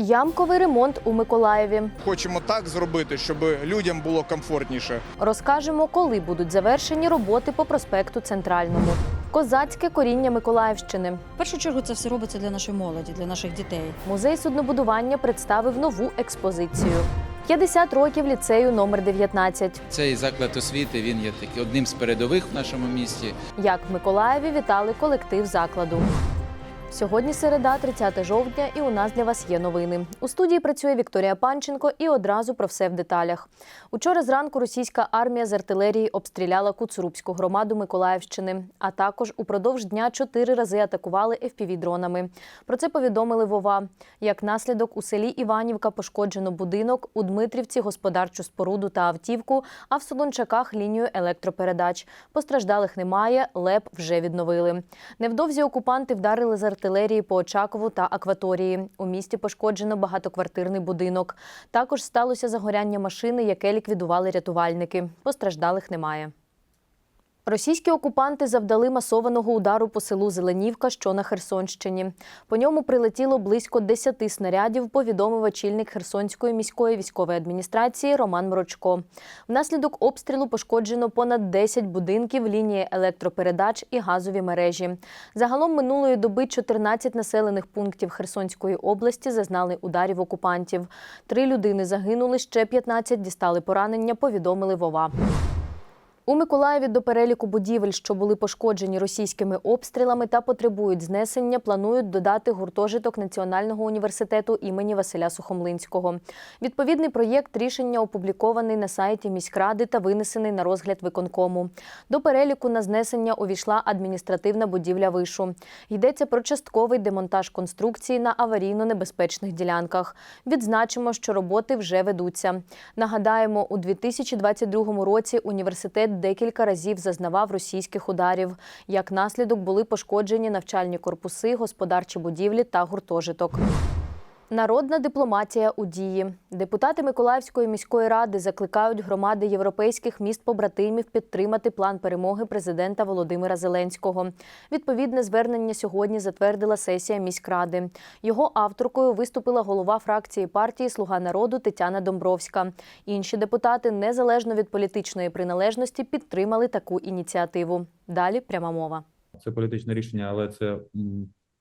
Ямковий ремонт у Миколаєві. Хочемо так зробити, щоб людям було комфортніше. Розкажемо, коли будуть завершені роботи по проспекту Центральному. Козацьке коріння Миколаївщини. В першу чергу це все робиться для нашої молоді, для наших дітей. Музей суднобудування представив нову експозицію. 50 років ліцею номер 19. Цей заклад освіти він є такий одним з передових в нашому місті. Як в Миколаєві вітали колектив закладу. Сьогодні середа, 30 жовтня, і у нас для вас є новини. У студії працює Вікторія Панченко і одразу про все в деталях. Учора зранку російська армія з артилерії обстріляла Куцурубську громаду Миколаївщини, а також упродовж дня чотири рази атакували FPV-дронами. Про це повідомили Вова. Як наслідок у селі Іванівка пошкоджено будинок, у Дмитрівці господарчу споруду та автівку, а в Солончаках лінію електропередач. Постраждалих немає, ЛЕП вже відновили. Невдовзі окупанти вдарили з артилерії по Очакову та акваторії. У місті пошкоджено багатоквартирний будинок. Також сталося загоряння машини, яке ліквідували рятувальники. Постраждалих немає. Російські окупанти завдали масованого удару по селу Зеленівка, що на Херсонщині. По ньому прилетіло близько 10 снарядів, повідомив очільник Херсонської міської військової адміністрації Роман Мрочко. Внаслідок обстрілу пошкоджено понад 10 будинків, лінії електропередач і газові мережі. Загалом минулої доби 14 населених пунктів Херсонської області зазнали ударів окупантів. Три людини загинули, ще 15 дістали поранення, повідомили Вова. У Миколаєві до переліку будівель, що були пошкоджені російськими обстрілами та потребують знесення, планують додати гуртожиток Національного університету імені Василя Сухомлинського. Відповідний проєкт рішення опублікований на сайті міськради та винесений на розгляд виконкому. До переліку на знесення увійшла адміністративна будівля вишу. Йдеться про частковий демонтаж конструкції на аварійно-небезпечних ділянках. Відзначимо, що роботи вже ведуться. Нагадаємо, у 2022 році університет декілька разів зазнавав російських ударів. Як наслідок були пошкоджені навчальні корпуси, господарчі будівлі та гуртожиток. Народна дипломатія у дії. Депутати Миколаївської міської ради закликають громади європейських міст побратимів підтримати план перемоги президента Володимира Зеленського. Відповідне звернення сьогодні затвердила сесія міськради. Його авторкою виступила голова фракції партії Слуга народу Тетяна Домбровська. Інші депутати, незалежно від політичної приналежності, підтримали таку ініціативу. Далі пряма мова. Це політичне рішення, але це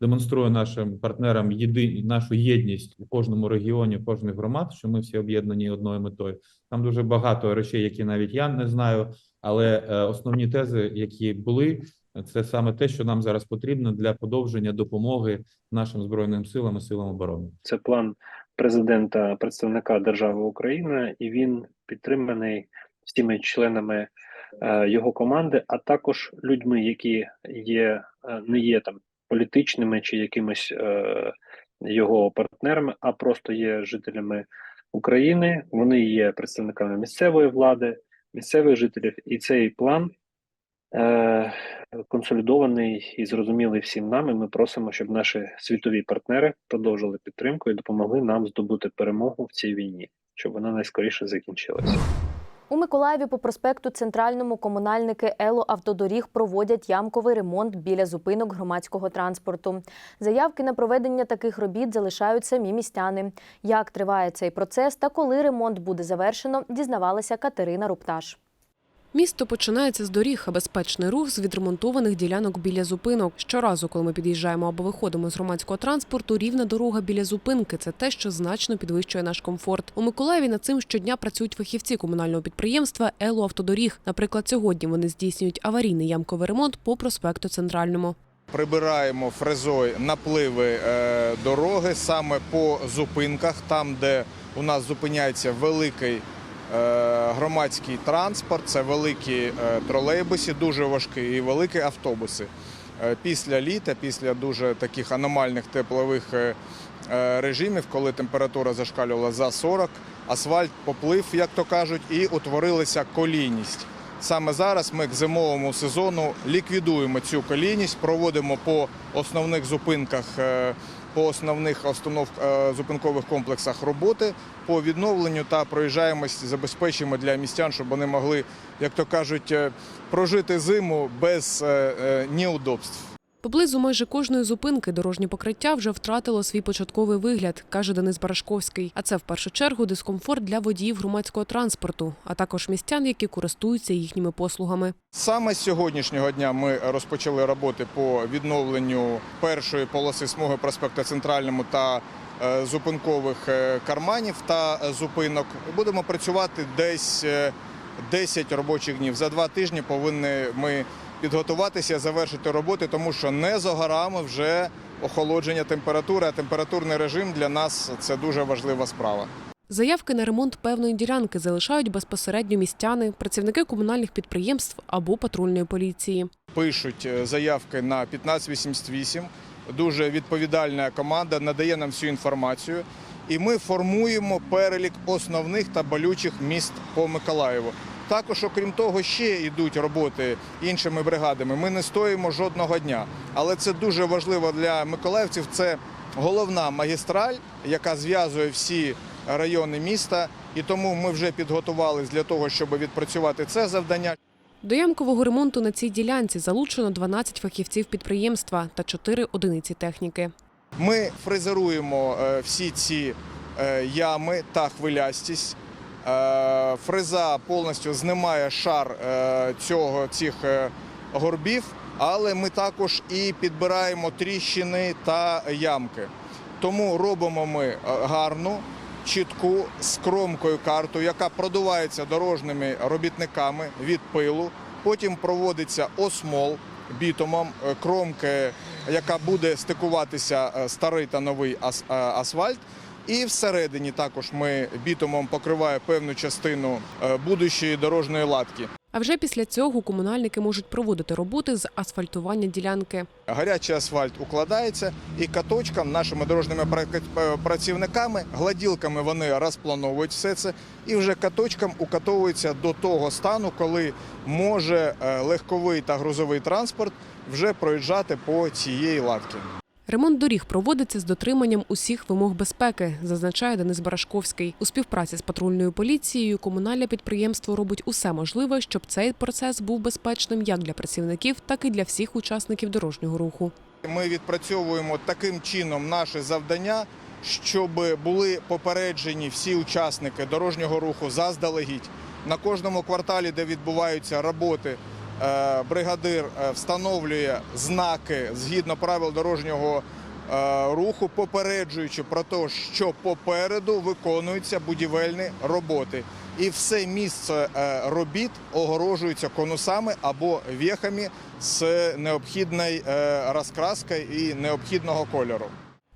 демонструє нашим партнерам єди, нашу єдність у кожному регіоні, кожних громад, що ми всі об'єднані одною метою. Там дуже багато речей, які навіть я не знаю, але е, основні тези, які були, це саме те, що нам зараз потрібно для подовження допомоги нашим збройним силам і силам оборони. Це план президента, представника держави Україна, і він підтриманий всіма членами е, його команди, а також людьми, які є е, не є там політичними чи якимись е, його партнерами, а просто є жителями України. Вони є представниками місцевої влади, місцевих жителів, і цей план. Е, консолідований і зрозумілий всім нам. І ми просимо, щоб наші світові партнери продовжили підтримку і допомогли нам здобути перемогу в цій війні, щоб вона найскоріше закінчилася. У Миколаєві по проспекту Центральному комунальники Ело Автодоріг проводять ямковий ремонт біля зупинок громадського транспорту. Заявки на проведення таких робіт залишають самі містяни. Як триває цей процес та коли ремонт буде завершено, дізнавалася Катерина Рупташ. Місто починається з доріг, а безпечний рух з відремонтованих ділянок біля зупинок. Щоразу, коли ми під'їжджаємо або виходимо з громадського транспорту, рівна дорога біля зупинки це те, що значно підвищує наш комфорт. У Миколаєві над цим щодня працюють фахівці комунального підприємства Ело Автодоріг. Наприклад, сьогодні вони здійснюють аварійний ямковий ремонт по проспекту Центральному. Прибираємо фрезою напливи е, дороги саме по зупинках, там, де у нас зупиняється великий громадський транспорт, це великі е, тролейбуси, дуже важкі, і великі автобуси. Е, Після літа, після дуже таких аномальних теплових е, е, режимів, коли температура зашкалювала за 40, асфальт поплив, як то кажуть, і утворилася колійність. Саме зараз ми к зимовому сезону ліквідуємо цю колійність, проводимо по основних зупинках, е, по основних е, зупинкових комплексах роботи по відновленню та проїжджаємось, забезпечимо для містян, щоб вони могли, як то кажуть, е, прожити зиму без е, неудобств. Поблизу майже кожної зупинки дорожнє покриття вже втратило свій початковий вигляд, каже Денис Барашковський. А це в першу чергу дискомфорт для водіїв громадського транспорту, а також містян, які користуються їхніми послугами. Саме з сьогоднішнього дня ми розпочали роботи по відновленню першої полоси смуги проспекту Центральному та е, зупинкових е, карманів та е, зупинок. Будемо працювати десь е, 10 робочих днів. За два тижні повинні ми підготуватися, завершити роботи, тому що не за горами вже охолодження температури, а температурний режим для нас це дуже важлива справа. Заявки на ремонт певної ділянки залишають безпосередньо містяни, працівники комунальних підприємств або патрульної поліції. пишуть е, заявки на 1588. Дуже відповідальна команда надає нам всю інформацію. І ми формуємо перелік основних та болючих міст по Миколаєву. Також, окрім того, ще йдуть роботи іншими бригадами. Ми не стоїмо жодного дня. Але це дуже важливо для миколаївців. Це головна магістраль, яка зв'язує всі райони міста. І тому ми вже підготувалися для того, щоб відпрацювати це завдання. До ямкового ремонту на цій ділянці залучено 12 фахівців підприємства та 4 одиниці техніки. Ми фрезеруємо е, всі ці е, ями та хвилястість. Е, Фреза повністю знімає шар е, цього, цих е, горбів, але ми також і підбираємо тріщини та ямки. Тому робимо ми гарну, чітку з кромкою карту, яка продувається дорожніми робітниками від пилу. Потім проводиться осмол бітумом кромки, яка буде стикуватися старий та новий асфальт. І всередині також ми бітумом покриває певну частину е, будущої дорожньої латки. А вже після цього комунальники можуть проводити роботи з асфальтування ділянки. Гарячий асфальт укладається і каточкам нашими дорожніми пра- працівниками, гладілками вони розплановують все це, і вже каточкам укатовується до того стану, коли може е, легковий та грузовий транспорт вже проїжджати по цієї латки. Ремонт доріг проводиться з дотриманням усіх вимог безпеки, зазначає Денис Барашковський. У співпраці з патрульною поліцією комунальне підприємство робить усе можливе, щоб цей процес був безпечним як для працівників, так і для всіх учасників дорожнього руху. Ми відпрацьовуємо таким чином наше завдання, щоб були попереджені всі учасники дорожнього руху заздалегідь. На кожному кварталі, де відбуваються роботи, бригадир е, встановлює знаки згідно правил дорожнього е, руху, попереджуючи про те, що попереду виконуються будівельні роботи. І все місце е, робіт огорожується конусами або вєхами з необхідною е, розкраскою і необхідного кольору.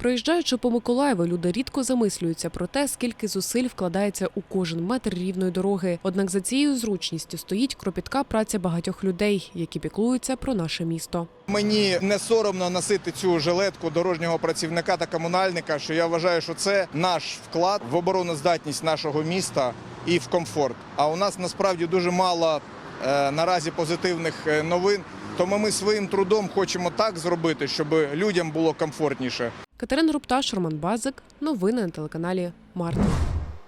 Проїжджаючи по Миколаєву, люди рідко замислюються про те, скільки зусиль вкладається у кожен метр рівної дороги. Однак за цією зручністю стоїть кропітка праця багатьох людей, які піклуються про наше місто. Мені не соромно носити цю жилетку дорожнього працівника та комунальника, що я вважаю, що це наш вклад в обороноздатність нашого міста і в комфорт. А у нас насправді дуже мало е, наразі позитивних е, новин. Тому ми своїм трудом хочемо так зробити, щоб людям було комфортніше. Катерина Рупташ, Роман Базик. Новини на телеканалі Март.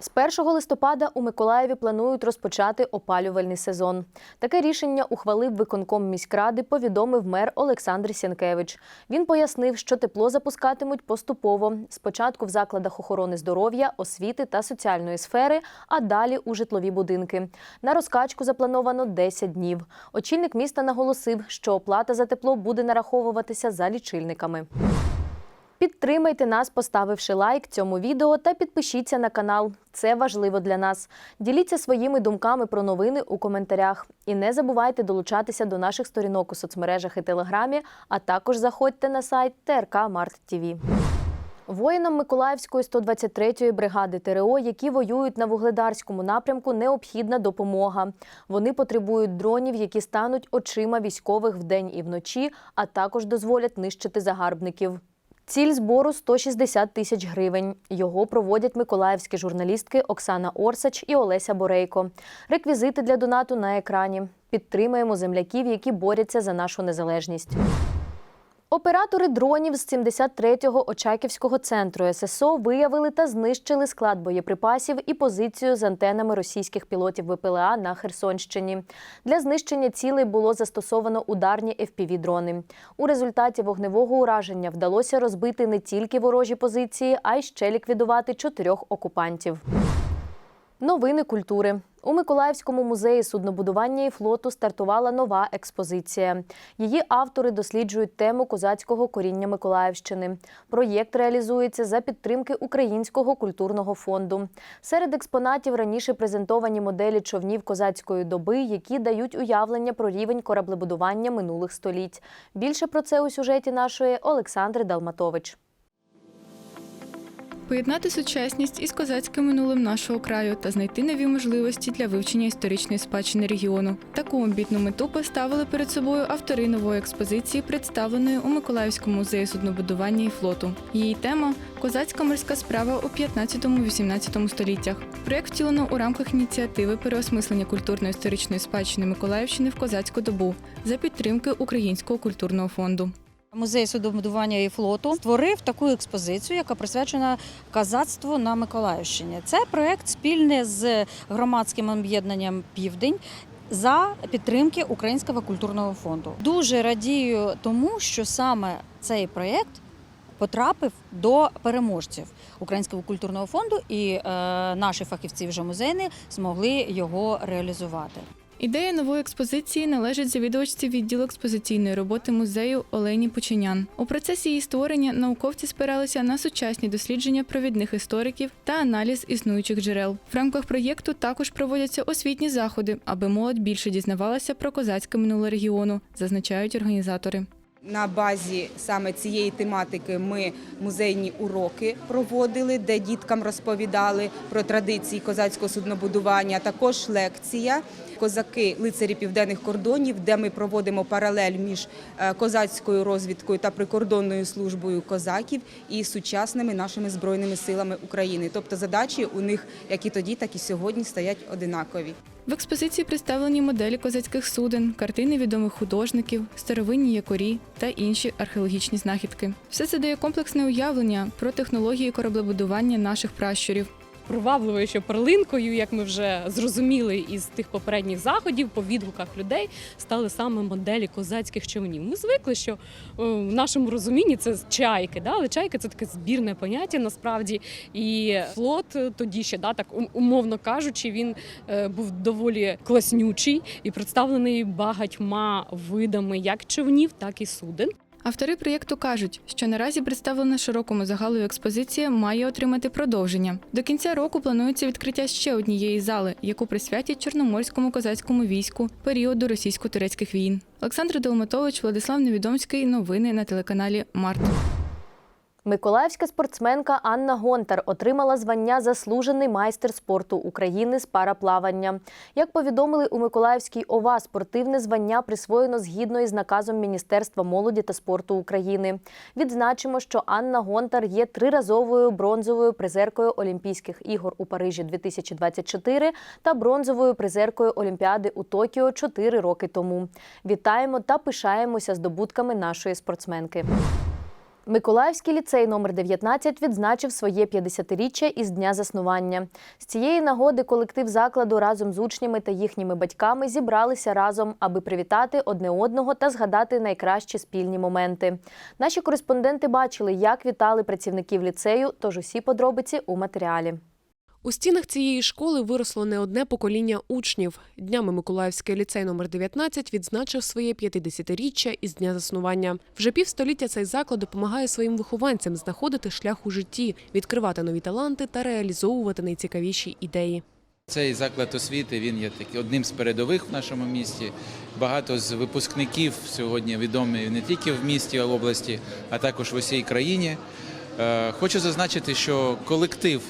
З 1 листопада у Миколаєві планують розпочати опалювальний сезон. Таке рішення ухвалив виконком міськради, повідомив мер Олександр Сянкевич. Він пояснив, що тепло запускатимуть поступово. Спочатку в закладах охорони здоров'я, освіти та соціальної сфери, а далі у житлові будинки. На розкачку заплановано 10 днів. Очільник міста наголосив, що оплата за тепло буде нараховуватися за лічильниками. Підтримайте нас, поставивши лайк цьому відео та підпишіться на канал. Це важливо для нас. Діліться своїми думками про новини у коментарях. І не забувайте долучатися до наших сторінок у соцмережах і телеграмі, а також заходьте на сайт ТРК Март ТІВІ. Воїнам Миколаївської 123-ї бригади ТРО, які воюють на вугледарському напрямку, необхідна допомога. Вони потребують дронів, які стануть очима військових вдень і вночі, а також дозволять нищити загарбників. Ціль збору 160 тисяч гривень. Його проводять миколаївські журналістки Оксана Орсач і Олеся Борейко. Реквізити для донату на екрані. Підтримаємо земляків, які борються за нашу незалежність. Оператори дронів з 73-го Очаківського центру ССО виявили та знищили склад боєприпасів і позицію з антенами російських пілотів ВПЛА на Херсонщині. Для знищення цілей було застосовано ударні FPV-дрони. У результаті вогневого ураження вдалося розбити не тільки ворожі позиції, а й ще ліквідувати чотирьох окупантів. Новини культури. У Миколаївському музеї суднобудування і флоту стартувала нова експозиція. Її автори досліджують тему козацького коріння Миколаївщини. Проєкт реалізується за підтримки Українського культурного фонду. Серед експонатів раніше презентовані моделі човнів козацької доби, які дають уявлення про рівень кораблебудування минулих століть. Більше про це у сюжеті нашої Олександри Далматович. Поєднати сучасність із козацьким минулим нашого краю та знайти нові можливості для вивчення історичної спадщини регіону. Таку амбітну мету поставили перед собою автори нової експозиції, представленої у Миколаївському музеї суднобудування і флоту. Її тема козацька морська справа у 15-18 століттях. Проєкт втілено у рамках ініціативи переосмислення культурно-історичної спадщини Миколаївщини в козацьку добу за підтримки Українського культурного фонду. Музей судобудування і флоту створив таку експозицію, яка присвячена казацтву на Миколаївщині. Це проект спільний з громадським об'єднанням Південь. За підтримки Українського культурного фонду дуже радію тому, що саме цей проєкт потрапив до переможців Українського культурного фонду, і е, наші фахівці вже музейні змогли його реалізувати. Ідея нової експозиції належить завідувачці відділу експозиційної роботи музею Олені Починян. У процесі її створення науковці спиралися на сучасні дослідження провідних істориків та аналіз існуючих джерел. В рамках проєкту також проводяться освітні заходи, аби молодь більше дізнавалася про козацьке минуле регіону, зазначають організатори. На базі саме цієї тематики ми музейні уроки проводили, де діткам розповідали про традиції козацького суднобудування. Також лекція Козаки лицарі південних кордонів, де ми проводимо паралель між е, козацькою розвідкою та прикордонною службою козаків і сучасними нашими збройними силами України. Тобто задачі у них як і тоді, так і сьогодні стоять одинакові. В експозиції представлені моделі козацьких суден, картини відомих художників, старовинні якорі та інші археологічні знахідки. Все це дає комплексне уявлення про технології кораблебудування наших пращурів. Привабливою перлинкою, як ми вже зрозуміли із тих попередніх заходів, по відгуках людей стали саме моделі козацьких човнів. Ми звикли, що е, в нашому розумінні це чайки, да? але чайки це таке збірне поняття насправді. І флот тоді ще да, так умовно кажучи, він е, був доволі класнючий і представлений багатьма видами як човнів, так і суден. Автори проєкту кажуть, що наразі представлена широкому загалу експозиція має отримати продовження. До кінця року планується відкриття ще однієї зали, яку присвятять Чорноморському козацькому війську періоду російсько-турецьких війн. Олександр Долматович, Владислав Невідомський. Новини на телеканалі Март. Миколаївська спортсменка Анна Гонтар отримала звання Заслужений майстер спорту України з параплавання. Як повідомили у Миколаївській ОВА, спортивне звання присвоєно згідно із наказом Міністерства молоді та спорту України. Відзначимо, що Анна Гонтар є триразовою бронзовою призеркою Олімпійських ігор у Парижі 2024 та бронзовою призеркою Олімпіади у Токіо 4 роки тому. Вітаємо та пишаємося здобутками нашої спортсменки. Миколаївський ліцей номер 19 відзначив своє 50-річчя із дня заснування. З цієї нагоди колектив закладу разом з учнями та їхніми батьками зібралися разом, аби привітати одне одного та згадати найкращі спільні моменти. Наші кореспонденти бачили, як вітали працівників ліцею, тож усі подробиці у матеріалі. У стінах цієї школи виросло не одне покоління учнів. Днями Миколаївський ліцей номер 19 відзначив своє 50-річчя із дня заснування. Вже півстоліття цей заклад допомагає своїм вихованцям знаходити шлях у житті, відкривати нові таланти та реалізовувати найцікавіші ідеї. Цей заклад освіти він є такий одним з передових в нашому місті. Багато з випускників сьогодні відомі не тільки в місті, а в області, а також в усій країні. Е, Хочу зазначити, що колектив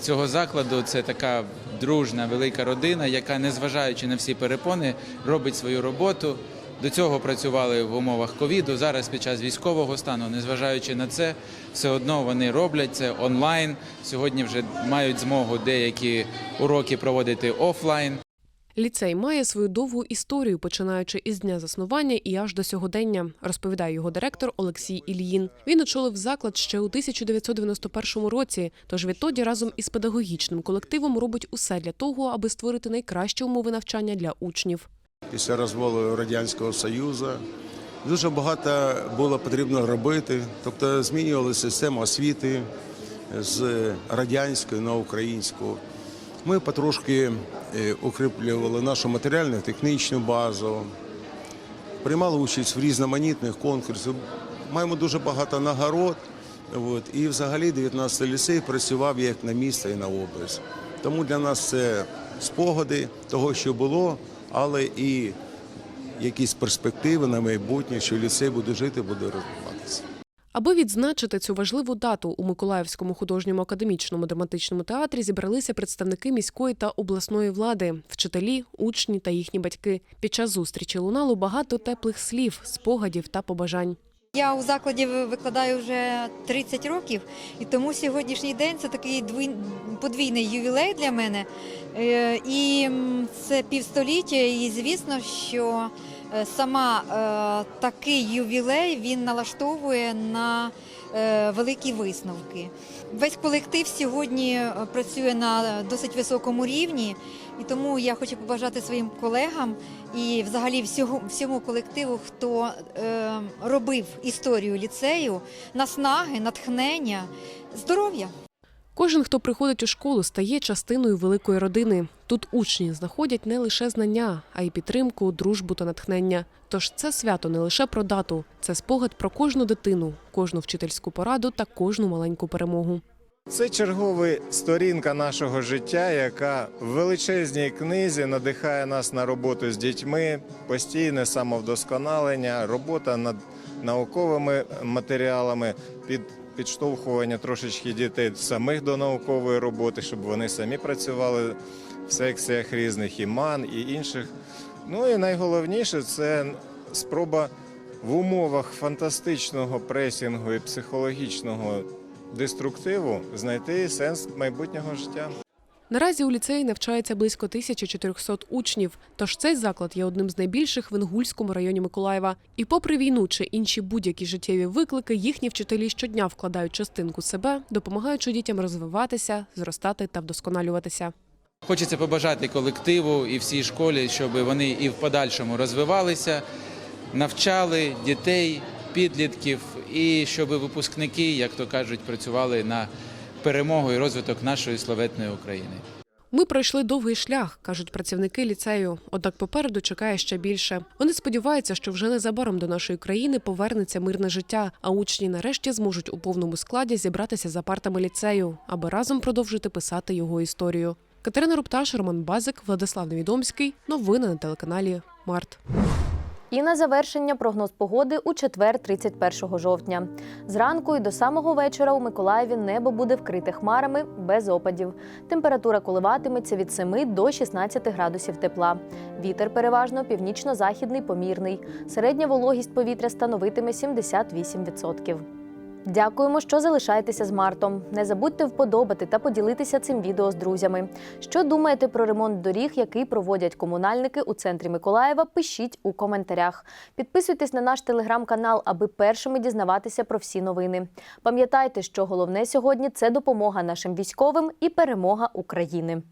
цього закладу це така дружна велика родина, яка, незважаючи на всі перепони, робить свою роботу. До цього працювали в умовах ковіду. Зараз під час військового стану, незважаючи на це, все одно вони роблять це онлайн. Сьогодні вже мають змогу деякі уроки проводити офлайн. Ліцей має свою довгу історію, починаючи із дня заснування і аж до сьогодення, розповідає його директор Олексій Ільїн. Він очолив заклад ще у 1991 році. Тож відтоді разом із педагогічним колективом робить усе для того, аби створити найкращі умови навчання для учнів. після розвалу Радянського Союзу. Дуже багато було потрібно робити, тобто змінювали систему освіти з радянської на українську. Ми потрошки укріплювали нашу матеріальну технічну базу, приймали участь в різноманітних конкурсах. Маємо дуже багато нагород. От, і взагалі 19 ліцей працював як на місто і на область. Тому для нас це спогади того, що було, але і якісь перспективи на майбутнє, що ліцей буде жити, буде розвиватися. Аби відзначити цю важливу дату у Миколаївському художньому академічному драматичному театрі зібралися представники міської та обласної влади, вчителі, учні та їхні батьки. Під час зустрічі лунало багато теплих слів, спогадів та побажань. Я у закладі викладаю вже 30 років, і тому сьогоднішній день це такий двій- подвійний ювілей для мене. Е, І це півстоліття, і звісно, що сама е, такий ювілей він налаштовує на е, великі висновки. Весь колектив сьогодні е, працює на досить високому рівні, і тому я хочу побажати своїм колегам і взагалі всього, всьому колективу, хто е, робив історію ліцею, наснаги, натхнення, здоров'я. Кожен, хто приходить у школу, стає частиною великої родини. Тут учні знаходять не лише знання, а й підтримку, дружбу та натхнення. Тож це свято не лише про дату, це спогад про кожну дитину, кожну вчительську пораду та кожну маленьку перемогу. Це чергова сторінка нашого життя, яка в величезній книзі надихає нас на роботу з дітьми, постійне самовдосконалення, робота над науковими матеріалами, під підштовхування трошечки дітей самих до наукової роботи, щоб вони самі працювали в секціях різних іман і інших. Ну і найголовніше це спроба в умовах фантастичного пресінгу і психологічного деструктиву знайти сенс майбутнього життя. Наразі у ліцеї навчається близько 1400 учнів, тож цей заклад є одним з найбільших в Інгульському районі Миколаєва. І попри війну чи інші будь-які життєві виклики, їхні вчителі щодня вкладають частинку себе, допомагаючи дітям розвиватися, зростати та вдосконалюватися. Хочеться побажати колективу і всій школі, щоб вони і в подальшому розвивалися, навчали дітей, підлітків, і щоб випускники, як то кажуть, працювали на перемогу і розвиток нашої славетної України. Ми пройшли довгий шлях, кажуть працівники ліцею. Однак попереду чекає ще більше. Вони сподіваються, що вже незабаром до нашої країни повернеться мирне життя, а учні нарешті зможуть у повному складі зібратися за партами ліцею, аби разом продовжити писати його історію. Катерина Рупташ, Роман Базик, Владислав Невідомський. Новини на телеканалі Март. І на завершення прогноз погоди у четвер, 31 жовтня. Зранку і до самого вечора у Миколаєві небо буде вкрите хмарами без опадів. Температура коливатиметься від 7 до 16 градусів тепла. Вітер переважно північно-західний помірний. Середня вологість повітря становитиме 78%. Дякуємо, що залишаєтеся з Мартом. Не забудьте вподобати та поділитися цим відео з друзями. Що думаєте про ремонт доріг, який проводять комунальники у центрі Миколаєва? Пишіть у коментарях. Підписуйтесь на наш телеграм-канал, аби першими дізнаватися про всі новини. Пам'ятайте, що головне сьогодні це допомога нашим військовим і перемога України.